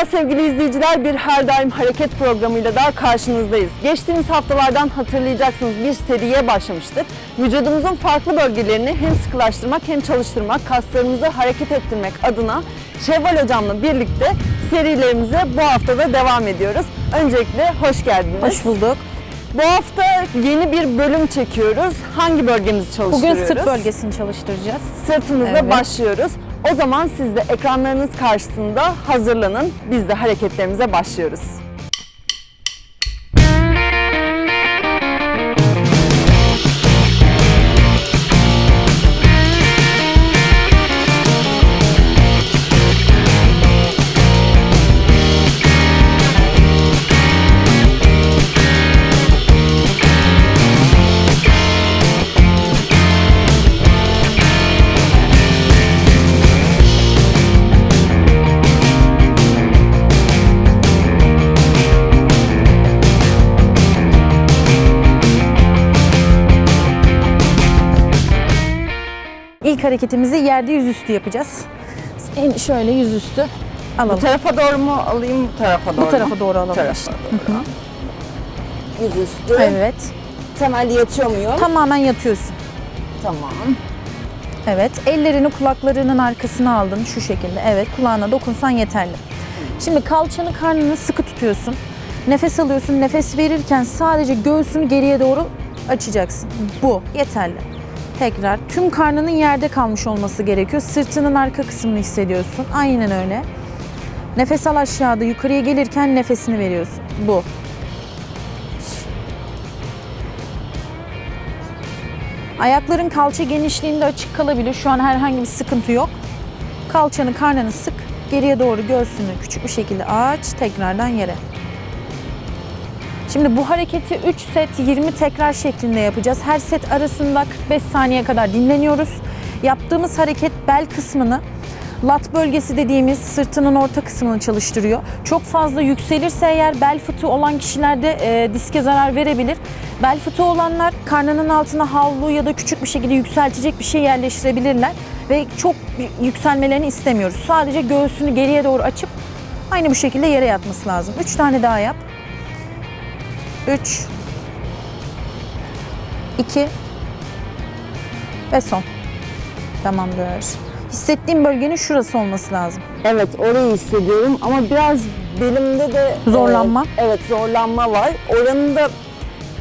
Merhaba sevgili izleyiciler, bir her daim hareket programıyla daha karşınızdayız. Geçtiğimiz haftalardan hatırlayacaksınız bir seriye başlamıştık. Vücudumuzun farklı bölgelerini hem sıkılaştırmak hem çalıştırmak, kaslarımızı hareket ettirmek adına Şevval Hocam'la birlikte serilerimize bu haftada devam ediyoruz. Öncelikle hoş geldiniz. Hoş bulduk. Bu hafta yeni bir bölüm çekiyoruz. Hangi bölgemizi çalıştırıyoruz? Bugün sırt bölgesini çalıştıracağız. Sırtımızla Evet. başlıyoruz. O zaman siz de ekranlarınız karşısında hazırlanın. Biz de hareketlerimize başlıyoruz. İlk hareketimizi yerde yüzüstü yapacağız. En şöyle yüzüstü Bu alalım. tarafa doğru mu alayım, bu tarafa doğru Bu mu? tarafa doğru Bu alalım. tarafa doğru. Yüzüstü. Evet. Temel yatıyor muyum? Tamamen yatıyorsun. Tamam. Evet. Ellerini kulaklarının arkasına aldın şu şekilde. Evet. Kulağına dokunsan yeterli. Şimdi kalçanı karnını sıkı tutuyorsun. Nefes alıyorsun. Nefes verirken sadece göğsünü geriye doğru açacaksın. Bu yeterli. Tekrar tüm karnının yerde kalmış olması gerekiyor. Sırtının arka kısmını hissediyorsun. Aynen öyle. Nefes al aşağıda yukarıya gelirken nefesini veriyorsun. Bu. Ayakların kalça genişliğinde açık kalabilir. Şu an herhangi bir sıkıntı yok. Kalçanı karnını sık. Geriye doğru göğsünü küçük bir şekilde aç. Tekrardan yere. Şimdi bu hareketi 3 set 20 tekrar şeklinde yapacağız. Her set arasında 45 saniye kadar dinleniyoruz. Yaptığımız hareket bel kısmını lat bölgesi dediğimiz sırtının orta kısmını çalıştırıyor. Çok fazla yükselirse eğer bel fıtığı olan kişilerde e, diske zarar verebilir. Bel fıtığı olanlar karnının altına havlu ya da küçük bir şekilde yükseltecek bir şey yerleştirebilirler. Ve çok yükselmelerini istemiyoruz. Sadece göğsünü geriye doğru açıp aynı bu şekilde yere yatması lazım. 3 tane daha yap. 3 2 ve son. Tamamdır. Hissettiğim bölgenin şurası olması lazım. Evet orayı hissediyorum ama biraz belimde de Zorlanma. e, evet zorlanma var. Oranın da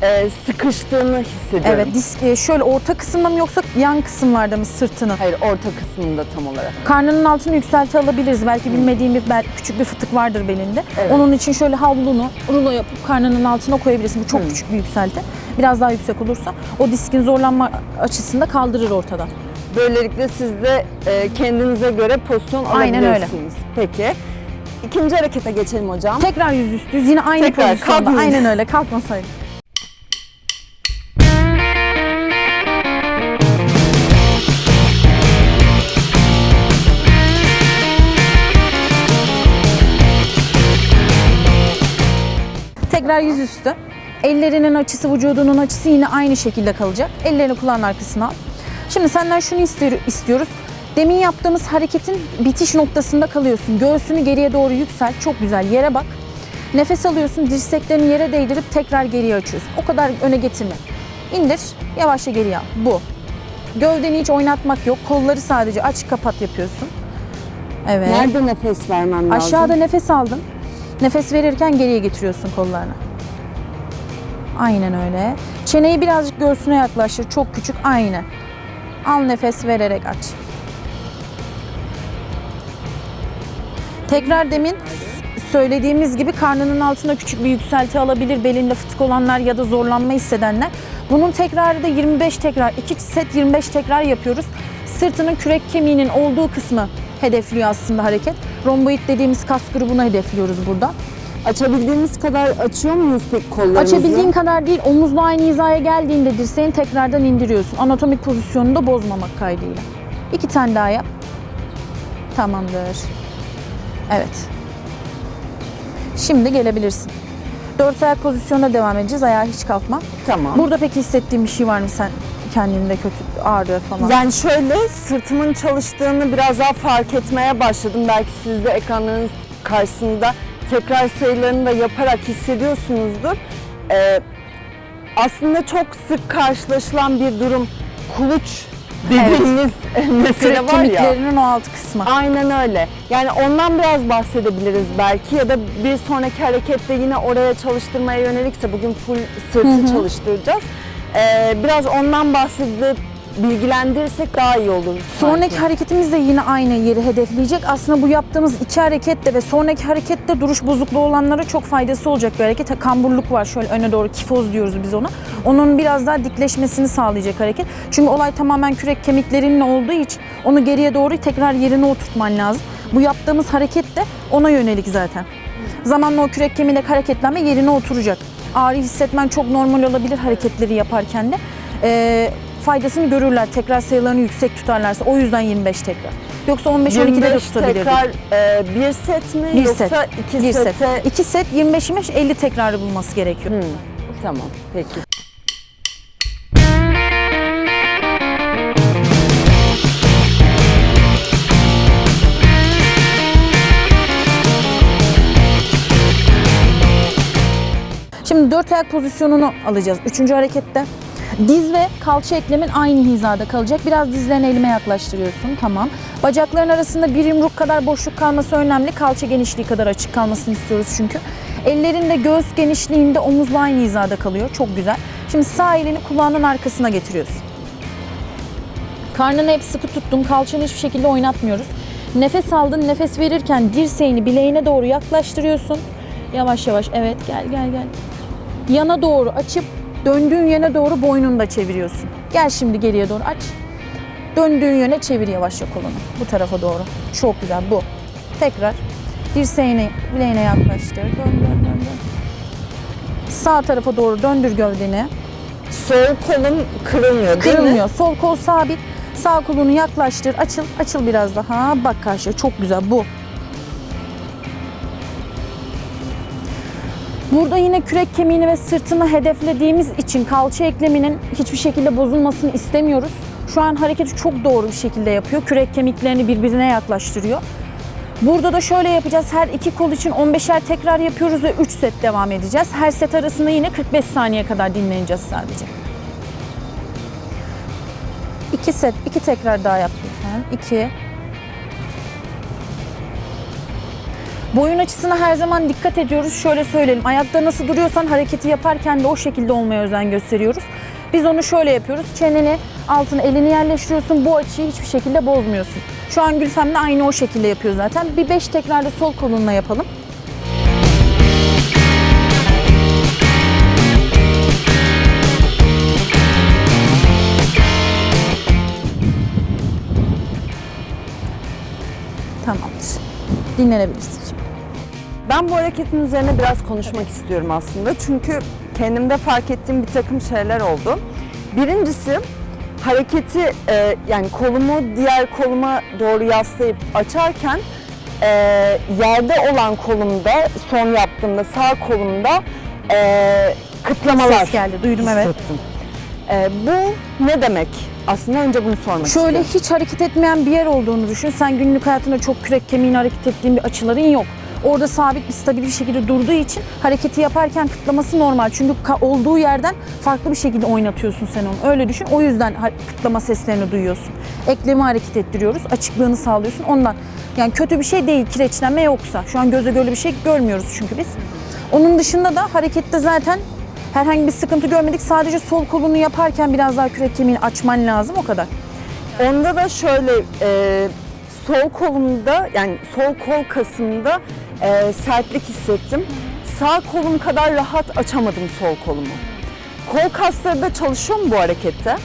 e, sıkıştığını hissediyorum. Evet, disk, e, şöyle orta kısımda mı yoksa yan kısımlarda mı sırtını? Hayır orta kısmında tam olarak. Karnının altını yükselti alabiliriz. Belki bilmediğin bir bel- küçük bir fıtık vardır belinde. Evet. Onun için şöyle havlunu rulo yapıp karnının altına koyabilirsin. Bu çok küçük bir yükselti. Biraz daha yüksek olursa o diskin zorlanma açısında kaldırır ortadan. Böylelikle siz de e, kendinize göre pozisyon Aynen öyle. alabilirsiniz. Peki. İkinci harekete geçelim hocam. Tekrar yüzüstü yine aynı Tekrar, pozisyonda. kalkmayın. Aynen öyle kalkmasaydı. Tekrar yüzüstü. Ellerinin açısı, vücudunun açısı yine aynı şekilde kalacak. Ellerini kulağın arkasına al. Şimdi senden şunu istiyor- istiyoruz. Demin yaptığımız hareketin bitiş noktasında kalıyorsun. Göğsünü geriye doğru yüksel. Çok güzel. Yere bak. Nefes alıyorsun. Dirseklerini yere değdirip tekrar geriye açıyorsun. O kadar öne getirme. İndir. Yavaşça geriye al. Bu. Gövdeni hiç oynatmak yok. Kolları sadece aç kapat yapıyorsun. Evet. Nerede nefes vermem lazım? Aşağıda nefes aldın. Nefes verirken geriye getiriyorsun kollarını. Aynen öyle. Çeneyi birazcık göğsüne yaklaştır. Çok küçük. Aynen. Al nefes vererek aç. Tekrar demin söylediğimiz gibi karnının altında küçük bir yükselti alabilir. Belinde fıtık olanlar ya da zorlanma hissedenler. Bunun tekrarı da 25 tekrar. 2 set 25 tekrar yapıyoruz. Sırtının kürek kemiğinin olduğu kısmı hedefliyor aslında hareket. Romboid dediğimiz kas grubunu hedefliyoruz burada. Açabildiğimiz kadar açıyor muyuz peki kollarımızı? Açabildiğin kadar değil, omuzla aynı hizaya geldiğinde dirseğini tekrardan indiriyorsun. Anatomik pozisyonunu da bozmamak kaydıyla. İki tane daha yap. Tamamdır. Evet. Şimdi gelebilirsin. Dört ayak pozisyonuna devam edeceğiz. Ayağa hiç kalkma. Tamam. Burada peki hissettiğin bir şey var mı sen? Kendinde kötü ağrı falan. Yani şöyle sırtımın çalıştığını biraz daha fark etmeye başladım. Belki siz de ekranlarınız karşısında tekrar sayılarını da yaparak hissediyorsunuzdur. Ee, aslında çok sık karşılaşılan bir durum kuluç dediğimiz mesele Kürek var ya. kemiklerinin o alt kısmı. Aynen öyle. Yani ondan biraz bahsedebiliriz belki ya da bir sonraki harekette yine oraya çalıştırmaya yönelikse bugün full sırtı çalıştıracağız. Ee, biraz ondan bahsedip bilgilendirirsek daha iyi olur. Sonraki sanki. hareketimiz de yine aynı yeri hedefleyecek. Aslında bu yaptığımız iki harekette ve sonraki harekette duruş bozukluğu olanlara çok faydası olacak bir hareket. Ha, Kamburluk var şöyle öne doğru kifoz diyoruz biz ona. Onun biraz daha dikleşmesini sağlayacak hareket. Çünkü olay tamamen kürek kemiklerinin olduğu için onu geriye doğru tekrar yerine oturtman lazım. Bu yaptığımız hareket de ona yönelik zaten. Zamanla o kürek kemiğindeki hareketlenme yerine oturacak. Ağrı hissetmen çok normal olabilir hareketleri yaparken de. Ee, faydasını görürler tekrar sayılarını yüksek tutarlarsa. O yüzden 25 tekrar. Yoksa 15-12'de de 25 tutabilirdik. tekrar e, bir set mi Bir yoksa set. iki Bir sete? set. 2 set 25-25 50 tekrarı bulması gerekiyor. Hmm, Tamam peki. Dört ayak pozisyonunu alacağız. Üçüncü harekette. Diz ve kalça eklemin aynı hizada kalacak. Biraz dizlerini elime yaklaştırıyorsun. Tamam. Bacakların arasında bir yumruk kadar boşluk kalması önemli. Kalça genişliği kadar açık kalmasını istiyoruz çünkü. Ellerin de göğüs genişliğinde omuzla aynı hizada kalıyor. Çok güzel. Şimdi sağ elini kulağının arkasına getiriyorsun. Karnını hep sıkı tuttun. Kalçanı hiçbir şekilde oynatmıyoruz. Nefes aldın. Nefes verirken dirseğini bileğine doğru yaklaştırıyorsun. Yavaş yavaş. Evet gel gel gel. Yana doğru açıp döndüğün yöne doğru boynunu da çeviriyorsun. Gel şimdi geriye doğru aç. Döndüğün yöne çevir yavaşça kolunu. Bu tarafa doğru. Çok güzel bu. Tekrar dirseğini bileğine yaklaştır. Dön dön dön dön. Sağ tarafa doğru döndür gövdeni. Sol kolum kırılmıyor değil mi? Kırılmıyor. Sol kol sabit. Sağ kolunu yaklaştır. Açıl. Açıl biraz daha. Bak karşıya. Çok güzel. Bu. Burada yine kürek kemiğini ve sırtını hedeflediğimiz için kalça ekleminin hiçbir şekilde bozulmasını istemiyoruz. Şu an hareketi çok doğru bir şekilde yapıyor. Kürek kemiklerini birbirine yaklaştırıyor. Burada da şöyle yapacağız. Her iki kol için 15'er tekrar yapıyoruz ve 3 set devam edeceğiz. Her set arasında yine 45 saniye kadar dinleneceğiz sadece. 2 set, 2 tekrar daha yap lütfen. 2. Boyun açısına her zaman dikkat ediyoruz. Şöyle söyleyelim. Ayakta nasıl duruyorsan hareketi yaparken de o şekilde olmaya özen gösteriyoruz. Biz onu şöyle yapıyoruz. Çeneni altına elini yerleştiriyorsun. Bu açıyı hiçbir şekilde bozmuyorsun. Şu an Gülfem de aynı o şekilde yapıyor zaten. Bir 5 tekrar da sol kolunla yapalım. Tamamdır. Dinlenebilirsin. Ben bu hareketin üzerine biraz konuşmak istiyorum aslında. Çünkü kendimde fark ettiğim bir takım şeyler oldu. Birincisi hareketi e, yani kolumu diğer koluma doğru yaslayıp açarken e, yerde olan kolumda son yaptığımda sağ kolumda e, kıtlamalar Ses geldi, duydum evet. hissettim. E, bu ne demek? Aslında önce bunu sormak Şöyle istiyorum. hiç hareket etmeyen bir yer olduğunu düşün. Sen günlük hayatında çok kürek kemiğini hareket ettiğin bir açıların yok. Orada sabit bir stabil bir şekilde durduğu için hareketi yaparken kıtlaması normal. Çünkü olduğu yerden farklı bir şekilde oynatıyorsun sen onu. Öyle düşün. O yüzden kıtlama seslerini duyuyorsun. Eklemi hareket ettiriyoruz. Açıklığını sağlıyorsun. Ondan yani kötü bir şey değil kireçlenme yoksa. Şu an göze göre bir şey görmüyoruz çünkü biz. Onun dışında da harekette zaten herhangi bir sıkıntı görmedik. Sadece sol kolunu yaparken biraz daha kürek kemiğini açman lazım o kadar. Onda da şöyle e, sol kolumda yani sol kol kasımda e, sertlik hissettim. Sağ kolum kadar rahat açamadım sol kolumu. Kol kasları da çalışıyor mu bu harekette?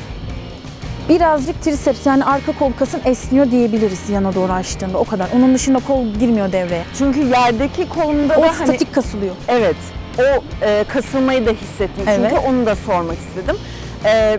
Birazcık triceps yani arka kol kasın esniyor diyebiliriz yana doğru açtığında o kadar. Onun dışında kol girmiyor devreye. Çünkü yerdeki kolumda O da hani statik kasılıyor. evet o e, kasılmayı da hissettim. Çünkü Evet. onu da sormak istedim. E,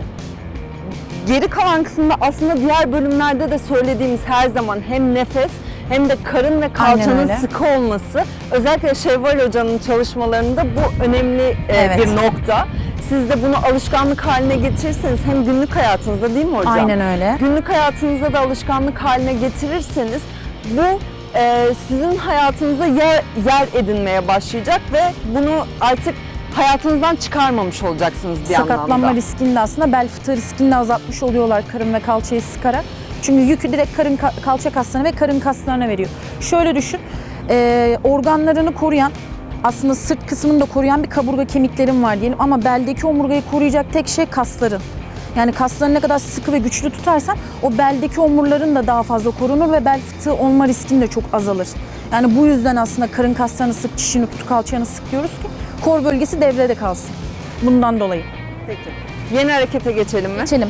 geri kalan kısımda aslında diğer bölümlerde de söylediğimiz her zaman hem nefes hem de karın ve kalçanın sıkı olması özellikle Şevval Hoca'nın çalışmalarında bu önemli e, Evet. bir nokta. Siz de bunu alışkanlık haline getirirseniz hem günlük hayatınızda değil mi hocam? Aynen öyle. Günlük hayatınızda da alışkanlık haline getirirseniz bu e, sizin hayatınızda yer, yer edinmeye başlayacak ve bunu artık hayatınızdan çıkarmamış olacaksınız bir Sakatlanma anlamda. riskini de aslında bel fıtığı riskini de azaltmış oluyorlar karın ve kalçayı sıkarak. Çünkü yükü direkt karın ka- kalça kaslarına ve karın kaslarına veriyor. Şöyle düşün, e, organlarını koruyan, aslında sırt kısmını da koruyan bir kaburga kemiklerim var diyelim ama beldeki omurgayı koruyacak tek şey kasların. Yani kaslarını ne kadar sıkı ve güçlü tutarsan o beldeki omurların da daha fazla korunur ve bel fıtığı olma riskin de çok azalır. Yani bu yüzden aslında karın kaslarını sık, çişini kutu kalçanı sık diyoruz ki kor bölgesi devrede kalsın. Bundan dolayı. Peki. Yeni harekete geçelim mi? Geçelim.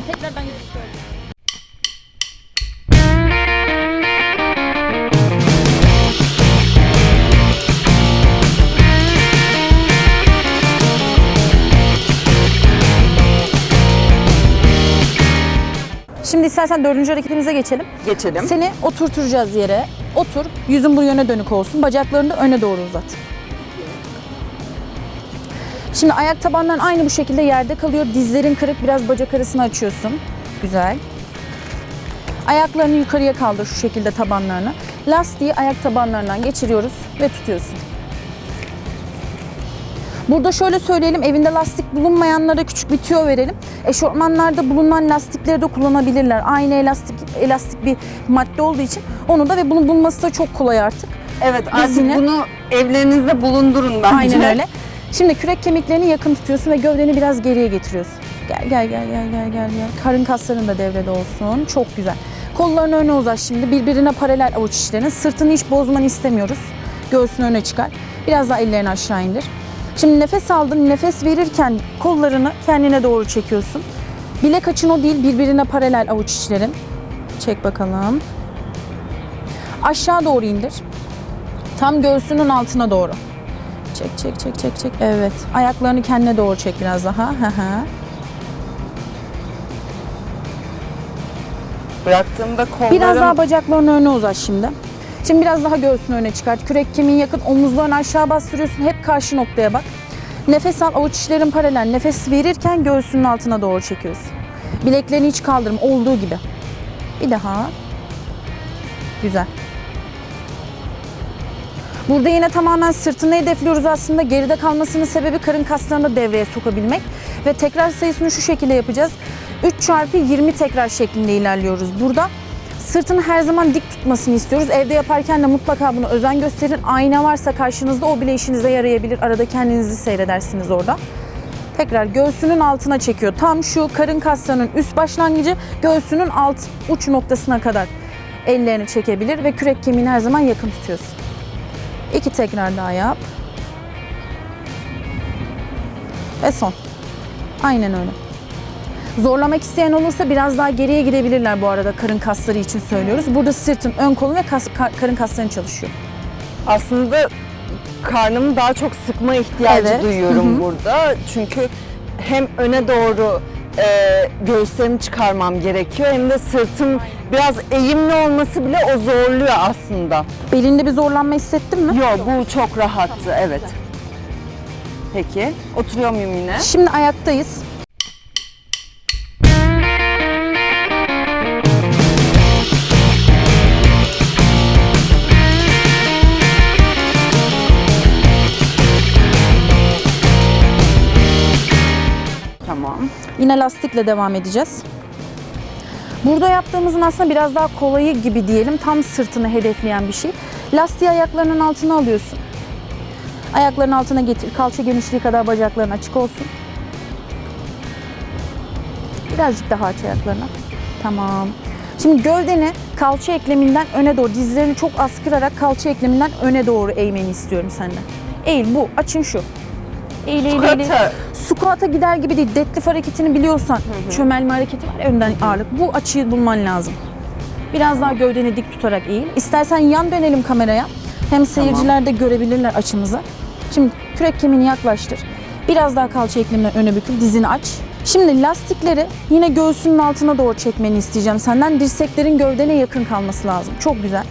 Şimdi istersen dördüncü hareketimize geçelim. Geçelim. Seni oturturacağız yere. Otur. Yüzün bu yöne dönük olsun. Bacaklarını da öne doğru uzat. Şimdi ayak tabanların aynı bu şekilde yerde kalıyor. Dizlerin kırık. Biraz bacak arasını açıyorsun. Güzel. Ayaklarını yukarıya kaldır şu şekilde tabanlarını. Lastiği ayak tabanlarından geçiriyoruz ve tutuyorsun. Burada şöyle söyleyelim, evinde lastik bulunmayanlara küçük bir tüyo verelim. Eşofmanlarda bulunan lastikleri de kullanabilirler. Aynı elastik elastik bir madde olduğu için onu da ve bunun bulması da çok kolay artık. Evet artık yine- bunu evlerinizde bulundurun bence. Aynen öyle. Şimdi kürek kemiklerini yakın tutuyorsun ve gövdeni biraz geriye getiriyorsun. Gel gel gel gel gel gel gel. Karın kasların da devrede olsun. Çok güzel. Kollarını öne uzat şimdi. Birbirine paralel avuç içlerini. Sırtını hiç bozmanı istemiyoruz. Göğsünü öne çıkar. Biraz daha ellerini aşağı indir. Şimdi nefes aldın. Nefes verirken kollarını kendine doğru çekiyorsun. Bilek açın o değil. Birbirine paralel avuç içlerin. Çek bakalım. Aşağı doğru indir. Tam göğsünün altına doğru. Çek çek çek çek çek. Evet. Ayaklarını kendine doğru çek biraz daha. Bıraktığımda kollarım Biraz daha bacaklarını öne uzat şimdi. Şimdi biraz daha göğsünü öne çıkart. Kürek kemiği yakın. Omuzlarını aşağı bastırıyorsun. Hep karşı noktaya bak. Nefes al. Avuç içlerin paralel. Nefes verirken göğsünün altına doğru çekiyorsun. Bileklerini hiç kaldırma. Olduğu gibi. Bir daha. Güzel. Burada yine tamamen sırtını hedefliyoruz aslında. Geride kalmasının sebebi karın kaslarını da devreye sokabilmek. Ve tekrar sayısını şu şekilde yapacağız. 3 çarpı 20 tekrar şeklinde ilerliyoruz burada. Sırtını her zaman dik tutmasını istiyoruz. Evde yaparken de mutlaka buna özen gösterin. Ayna varsa karşınızda o bile işinize yarayabilir. Arada kendinizi seyredersiniz orada. Tekrar göğsünün altına çekiyor. Tam şu karın kaslarının üst başlangıcı göğsünün alt uç noktasına kadar ellerini çekebilir ve kürek kemiğini her zaman yakın tutuyorsun. İki tekrar daha yap. Ve son. Aynen öyle. Zorlamak isteyen olursa biraz daha geriye gidebilirler bu arada karın kasları için söylüyoruz. Burada sırtın, ön kolun ve kas, ka- karın kasların çalışıyor. aslında karnımı daha çok sıkma ihtiyacı Evet. duyuyorum Hı hı. burada. Çünkü hem öne doğru e, göğüslerimi çıkarmam gerekiyor hem de sırtım biraz eğimli olması bile o zorluyor aslında. Belinde bir zorlanma hissettin mi? Yo bu çok rahattı evet. Peki oturuyor muyum yine? Şimdi ayaktayız. Yine lastikle devam edeceğiz. Burada yaptığımızın aslında biraz daha kolayı gibi diyelim. Tam sırtını hedefleyen bir şey. Lastiği ayaklarının altına alıyorsun. Ayakların altına getir. Kalça genişliği kadar bacakların açık olsun. Birazcık daha aç ayaklarını. Tamam. Şimdi gövdeni kalça ekleminden öne doğru, dizlerini çok az kırarak kalça ekleminden öne doğru eğmeni istiyorum senden. Eğil bu, açın şu. Eğil, eğil, eğil. Squat'a gider gibi değil. Deadlift hareketini biliyorsan, çömelme hareketi var önden ağırlık. Bu açıyı bulman lazım. Biraz daha gövdeni dik tutarak eğil. İstersen yan dönelim kameraya. Hem seyirciler de görebilirler açımızı. Şimdi kürek kemiğini yaklaştır. Biraz daha kalça ekleminden öne bükül, dizini aç. Şimdi lastikleri yine göğsünün altına doğru çekmeni isteyeceğim senden. Dirseklerin gövdene yakın kalması lazım. Çok güzel.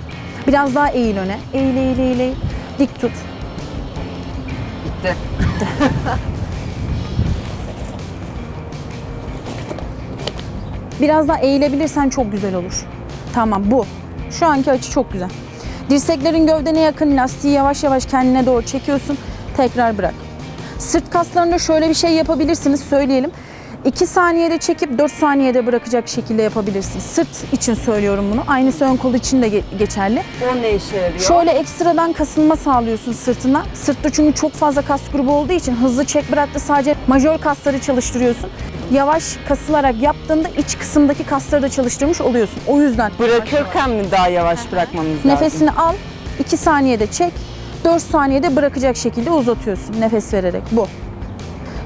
Biraz daha eğil öne. Eğil, eğil, eğil, eğil. Dik tut. Gitti. Biraz daha eğilebilirsen çok güzel olur. Tamam bu. Şu anki açı çok güzel. Dirseklerin gövdene yakın lastiği yavaş yavaş kendine doğru çekiyorsun. Tekrar bırak. Sırt kaslarında şöyle bir şey yapabilirsiniz söyleyelim. 2 saniyede çekip 4 saniyede bırakacak şekilde yapabilirsiniz. Sırt için söylüyorum bunu. Aynısı ön kol için de ge- geçerli. O ne işe yarıyor? Şöyle ekstradan kasılma sağlıyorsun sırtına. Sırtta çünkü çok fazla kas grubu olduğu için hızlı çek bıraktı sadece majör kasları çalıştırıyorsun. Yavaş kasılarak yaptığında iç kısımdaki kasları da çalıştırmış oluyorsun. O yüzden Bırakırken mi daha yavaş bırakmamız lazım? nefesini al, 2 saniyede çek, 4 saniyede bırakacak şekilde uzatıyorsun nefes vererek. Bu.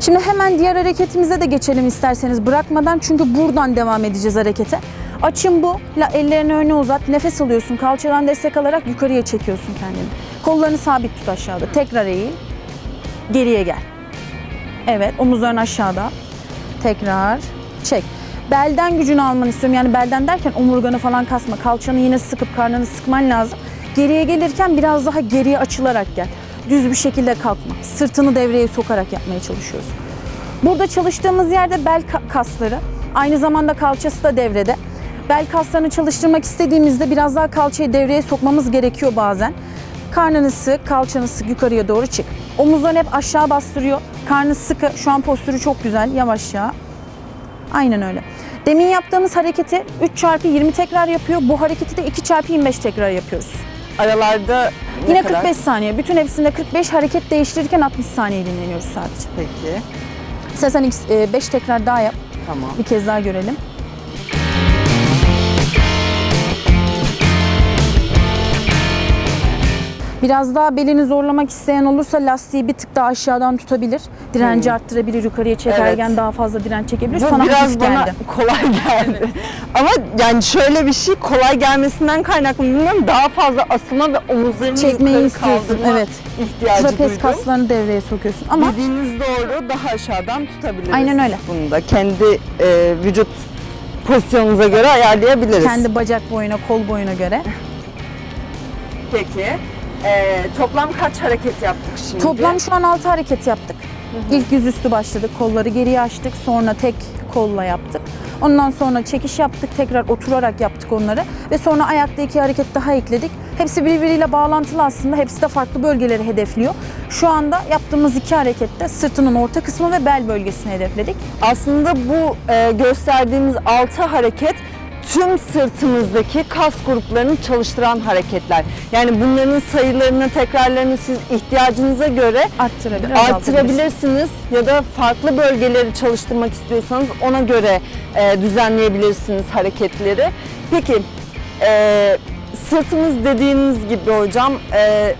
Şimdi hemen diğer hareketimize de geçelim isterseniz bırakmadan çünkü buradan devam edeceğiz harekete. Açın bu. Ellerini öne uzat. Nefes alıyorsun. Kalçadan destek alarak yukarıya çekiyorsun kendini. Kollarını sabit tut aşağıda. Tekrar eğil. Geriye gel. Evet, omuzların aşağıda. Tekrar çek. Belden gücünü almanı istiyorum. Yani belden derken omurganı falan kasma. Kalçanı yine sıkıp karnını sıkman lazım. Geriye gelirken biraz daha geriye açılarak gel. Düz bir şekilde kalkma. Sırtını devreye sokarak yapmaya çalışıyoruz. Burada çalıştığımız yerde bel ka- kasları, aynı zamanda kalçası da devrede. Bel kaslarını çalıştırmak istediğimizde biraz daha kalçayı devreye sokmamız gerekiyor bazen. Karnını sık, kalçanı sık, yukarıya doğru çık. Omuzlarını hep aşağı bastırıyor. Karnı sıkı, şu an postürü çok güzel, yavaşça. Aynen öyle. Demin yaptığımız hareketi 3 çarpı 20 tekrar yapıyor. Bu hareketi de 2 çarpı 25 tekrar yapıyoruz. Aralarda ne Yine kadar? 45 saniye. Bütün hepsinde 45 hareket değiştirirken 60 saniye dinleniyoruz sadece. Peki. İstersen 5 tekrar daha yap. Tamam. Bir kez daha görelim. Biraz daha belini zorlamak isteyen olursa lastiği bir tık daha aşağıdan tutabilir. Direnci arttırabilir, yukarıya çekerken Evet. daha fazla direnç çekebilir. Bu Sana biraz bana geldi. kolay geldi. Ama yani şöyle bir şey kolay gelmesinden kaynaklı bilmiyorum. Daha fazla asılma ve omuzlarını Çekmeyi yukarı istiyorsun, evet. ihtiyacı Trapez duydum. kaslarını devreye sokuyorsun. Ama Dediğiniz doğru daha aşağıdan tutabiliriz. Aynen öyle. Bunu da kendi e, vücut pozisyonumuza göre ayarlayabiliriz. kendi bacak boyuna, kol boyuna göre. Peki. E, toplam kaç hareket yaptık şimdi? Toplam şu an 6 hareket yaptık. İlk yüzüstü başladık. Kolları geriye açtık. Sonra tek kolla yaptık. Ondan sonra çekiş yaptık. Tekrar oturarak yaptık onları. Ve sonra ayakta iki hareket daha ekledik. Hepsi birbiriyle bağlantılı aslında. Hepsi de farklı bölgeleri hedefliyor. Şu anda yaptığımız iki harekette sırtının orta kısmı ve bel bölgesini hedefledik. Aslında bu e, gösterdiğimiz altı hareket tüm sırtımızdaki kas gruplarını çalıştıran hareketler. Yani bunların sayılarını, tekrarlarını siz ihtiyacınıza göre Arttırabilir, azaltabilir. artırabilirsiniz ya da farklı bölgeleri çalıştırmak istiyorsanız ona göre e, düzenleyebilirsiniz hareketleri. Peki e, sırtımız dediğiniz gibi hocam e,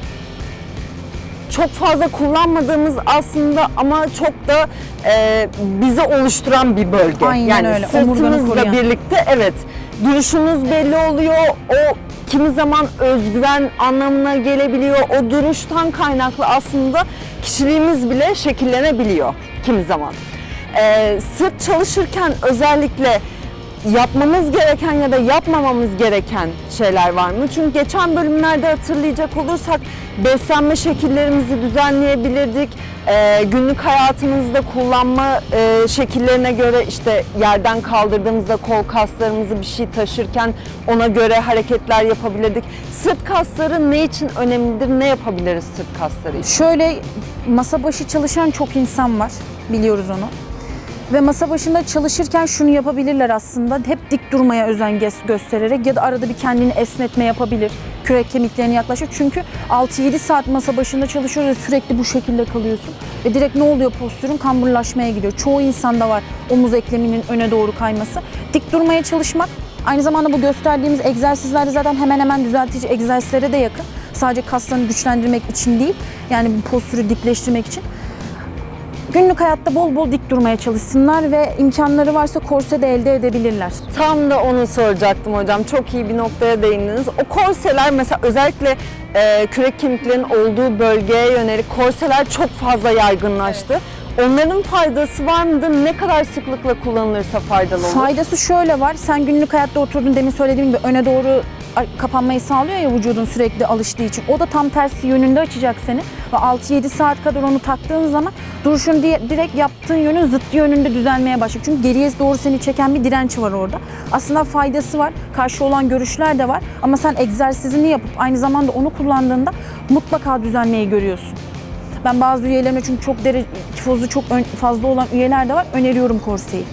çok fazla kullanmadığımız aslında ama çok da e, bizi oluşturan bir bölge. Aynen yani öyle, sırtımızla birlikte evet duruşumuz belli oluyor. O kimi zaman özgüven anlamına gelebiliyor. O duruştan kaynaklı aslında kişiliğimiz bile şekillenebiliyor kimi zaman. E, sırt çalışırken özellikle yapmamız gereken ya da yapmamamız gereken şeyler var mı? Çünkü geçen bölümlerde hatırlayacak olursak beslenme şekillerimizi düzenleyebilirdik. Ee, günlük hayatımızda kullanma e, şekillerine göre işte yerden kaldırdığımızda kol kaslarımızı bir şey taşırken ona göre hareketler yapabilirdik. Sırt kasları ne için önemlidir? Ne yapabiliriz sırt kasları için? Şöyle masa başı çalışan çok insan var. Biliyoruz onu. Ve masa başında çalışırken şunu yapabilirler aslında. Hep dik durmaya özen gö- göstererek ya da arada bir kendini esnetme yapabilir. Kürek kemiklerine yaklaşır. Çünkü 6-7 saat masa başında çalışıyoruz ve sürekli bu şekilde kalıyorsun. Ve direkt ne oluyor postürün? Kamburlaşmaya gidiyor. Çoğu insanda var omuz ekleminin öne doğru kayması. Dik durmaya çalışmak Aynı zamanda bu gösterdiğimiz egzersizler de zaten hemen hemen düzeltici egzersizlere de yakın. Sadece kaslarını güçlendirmek için değil, yani bu postürü dikleştirmek için. Günlük hayatta bol bol dik durmaya çalışsınlar ve imkanları varsa korse de elde edebilirler. Tam da onu soracaktım hocam. Çok iyi bir noktaya değindiniz. O korseler mesela özellikle e, kürek kemiklerinin olduğu bölgeye yönelik korseler çok fazla yaygınlaştı. Onların faydası var mıdır? Ne kadar sıklıkla kullanılırsa faydalı olur? Faydası şöyle var. Sen günlük hayatta oturdun demin söylediğim gibi öne doğru kapanmayı sağlıyor ya vücudun sürekli alıştığı için. O da tam tersi yönünde açacak seni. Ve 6-7 saat kadar onu taktığın zaman duruşun diye, direkt yaptığın yönün zıt yönünde düzelmeye başlıyor. Çünkü geriye doğru seni çeken bir direnç var orada. Aslında faydası var. Karşı olan görüşler de var. Ama sen egzersizini yapıp aynı zamanda onu kullandığında mutlaka düzelmeyi görüyorsun. Ben bazı üyelerime çünkü çok derece kifozu çok fazla olan üyeler de var. Öneriyorum korseyi.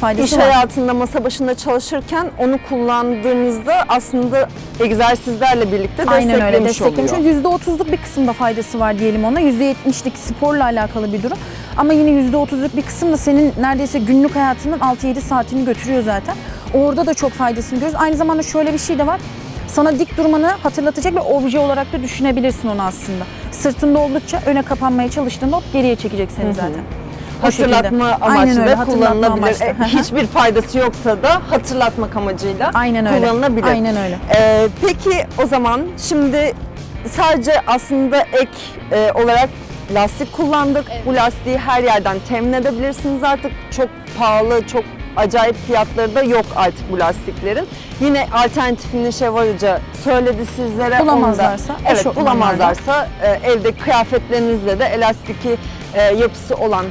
Faydası İş var. hayatında masa başında çalışırken onu kullandığınızda aslında egzersizlerle birlikte Aynen öyle desteklemiş oluyor. %30'luk bir kısımda faydası var diyelim ona. %70'lik sporla alakalı bir durum. Ama yine %30'luk bir kısım da senin neredeyse günlük hayatının 6-7 saatini götürüyor zaten. Orada da çok faydasını görüyoruz. Aynı zamanda şöyle bir şey de var. Sana dik durmanı hatırlatacak bir obje olarak da düşünebilirsin onu aslında. Sırtında oldukça öne kapanmaya çalıştığında hop geriye çekecek seni zaten. O şekilde. Hatırlatma Aynen amaçlı öyle, da hatırlatma kullanılabilir. amaçlı. E, Hiçbir faydası yoksa da hatırlatmak amacıyla Aynen öyle. kullanılabilir. Aynen öyle. Ee, peki o zaman şimdi sadece aslında ek e, olarak lastik kullandık. Bu lastiği her yerden temin edebilirsiniz artık. Çok pahalı, çok acayip fiyatları da yok artık bu lastiklerin. Yine alternatifini Şevval Hoca söyledi sizlere. Bulamazlarsa evet eşofmanlarla. bulamazlarsa e, evde kıyafetlerinizle de elastiki e, yapısı olan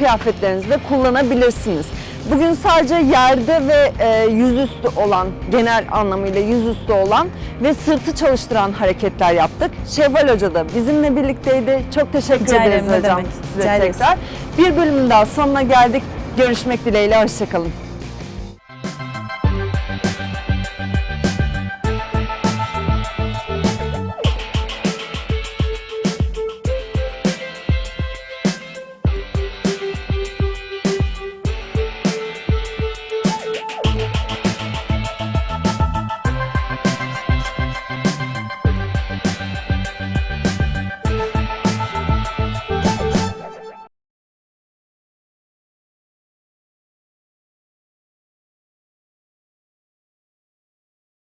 kıyafetlerinizde kullanabilirsiniz. Bugün sadece yerde ve e, yüzüstü olan, genel anlamıyla yüzüstü olan ve sırtı çalıştıran hareketler yaptık. Şevval Hoca da bizimle birlikteydi. Çok teşekkür Rica ederiz hocam demek. size Rica tekrar. Bir bölümün daha sonuna geldik. Görüşmek dileğiyle, hoşçakalın.